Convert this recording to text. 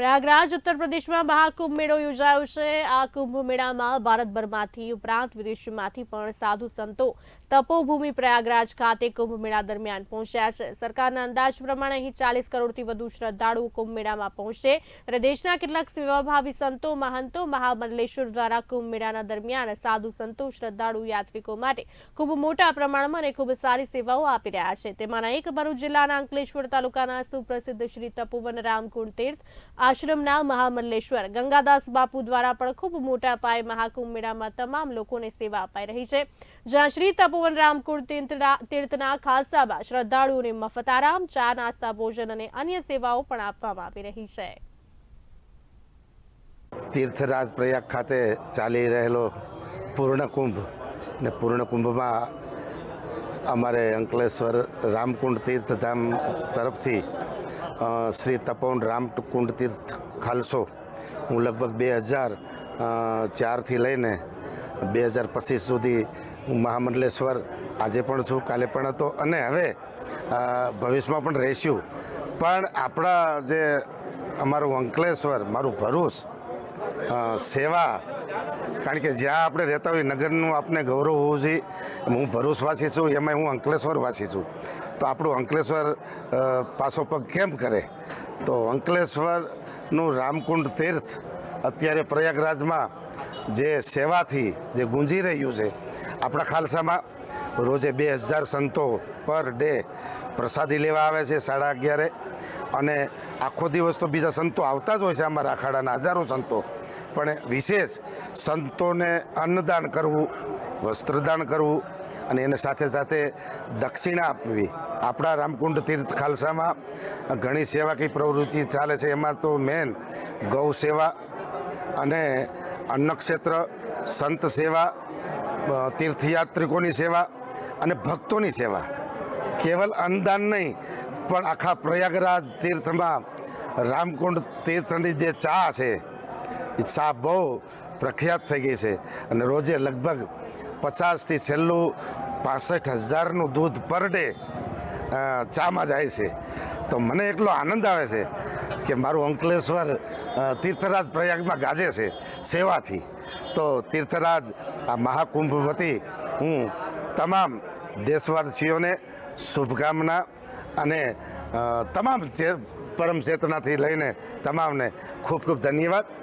પ્રયાગરાજ, ઉત્તર પ્રદેશમાં મહાકુંભ મેળો યોજાયો છે. આ કુંભ મેળામાં ભારતભરમાંથી ઉપરાંત વિદેશમાંથી પણ સાધુ સંતો તપોભૂમિ પ્રયાગરાજ ખાતે કુંભ મેળા દરમિયાન પહોંચ્યા છે. સરકારના અંદાજ પ્રમાણે અહીં ચાલીસ કરોડથી વધુ શ્રદ્ધાળુઓ કુંભ મેળામાં પહોંચશે ત્યારે દેશના કેટલાક સેવાભાવી સંતો, મહંતો, મહામંડલેશ્વર દ્વારા કુંભ મેળાના દરમિયાન સાધુ સંતો, શ્રદ્ધાળુ, યાત્રિકો માટે ખૂબ મોટા પ્રમાણમાં અને ખૂબ સારી સેવાઓ આપી રહ્યા છે. તેમાંના એક ભરૂચ જિલ્લાના અંકલેશ્વર તાલુકાના સુપ્રસિદ્ધ શ્રી તપોવન રામકુંડ તીર્થ આશ્રમના મહામલ્લેશ્વર. ગંગાદાસ બાપુ દ્વારા પણ ખૂબ મોટા પાયે મહાકુંભ મેળામાં તમામ લોકોને સેવા અપાઈ રહી છે. જ્યાં શ્રી તપોવન રામકુળ તીર્થના ખાસામાં શ્રદ્ધાળુઓને મફત આરામ, ચા, નાસ્તા, ભોજન અને અન્ય સેવાઓ પણ આપવામાં આવી રહી છે. તીર્થરાજ પ્રયાગ ખાતે ચાલી રહેલો પૂર્ણ કુંભ ને પૂર્ણકુંભમાં અમારે અંકલેશ્વર રામકુંડ તીર્થધામ તરફથી શ્રી રામ કુંડ તીર્થ ખાલસો. હું લગભગ બે હજાર ચારથી લઈને બે હજાર પચીસ સુધી હું મહામંડલેશ્વર આજે પણ છું, કાલે પણ હતો અને હવે ભવિષ્યમાં પણ રહીશું પણ આપણા જે અમારું અંકલેશ્વર, મારું ભરૂચ સેવા કારણ કે જ્યાં આપણે રહેતા હોય નગરનું આપણે ગૌરવ હોવું જોઈએ. હું ભરૂચવાસી છું એમાં હું અંકલેશ્વરવાસી છું. તો આપણું અંકલેશ્વર પાસો પગ કેમ કરે? તો અંકલેશ્વરનું રામકુંડ તીર્થ અત્યારે પ્રયાગરાજમાં જે સેવાથી જે ગુંજી રહ્યું છે, આપણા ખાલસામાં રોજે બે હજાર સંતો પર ડે પ્રસાદી લેવા આવે છે સાડા અગિયારે. અને આખો દિવસ તો બીજા સંતો આવતા જ હોય છે અમારા અખાડાના હજારો સંતો. પણ વિશેષ સંતોને અન્નદાન કરવું, વસ્ત્રદાન કરવું અને એને સાથે સાથે દક્ષિણા આપવી. આપણા રામકુંડ તીર્થ ખાલસામાં ઘણી સેવાકીય પ્રવૃત્તિ ચાલે છે. એમાં તો મેન ગૌ સેવા અને અન્નક્ષેત્ર, સંત સેવા તીર્થયાત્રિકોની સેવા અને ભક્તોની સેવા. કેવલ અંદાન નહીં, પણ આખા પ્રયાગરાજ તીર્થમાં રામકુંડ તીર્થની જે ચા છે, એ ચા બહુ પ્રખ્યાત થઈ ગઈ છે. અને રોજે લગભગ પચાસથી છેલ્લું પાસઠ હજારનું દૂધ પર ડે ચામાં જાય છે. તો મને એટલો આનંદ આવે છે કે મારું અંકલેશ્વર તીર્થરાજ પ્રયાગમાં ગાજે છે સેવાથી. તો તીર્થરાજ, આ મહાકુંભ વતી હું તમામ દેશવાસીઓને શુભકામના અને તમામ જે પરમ ચેતનાથી લઈને તમામને ખૂબ ખૂબ ધન્યવાદ.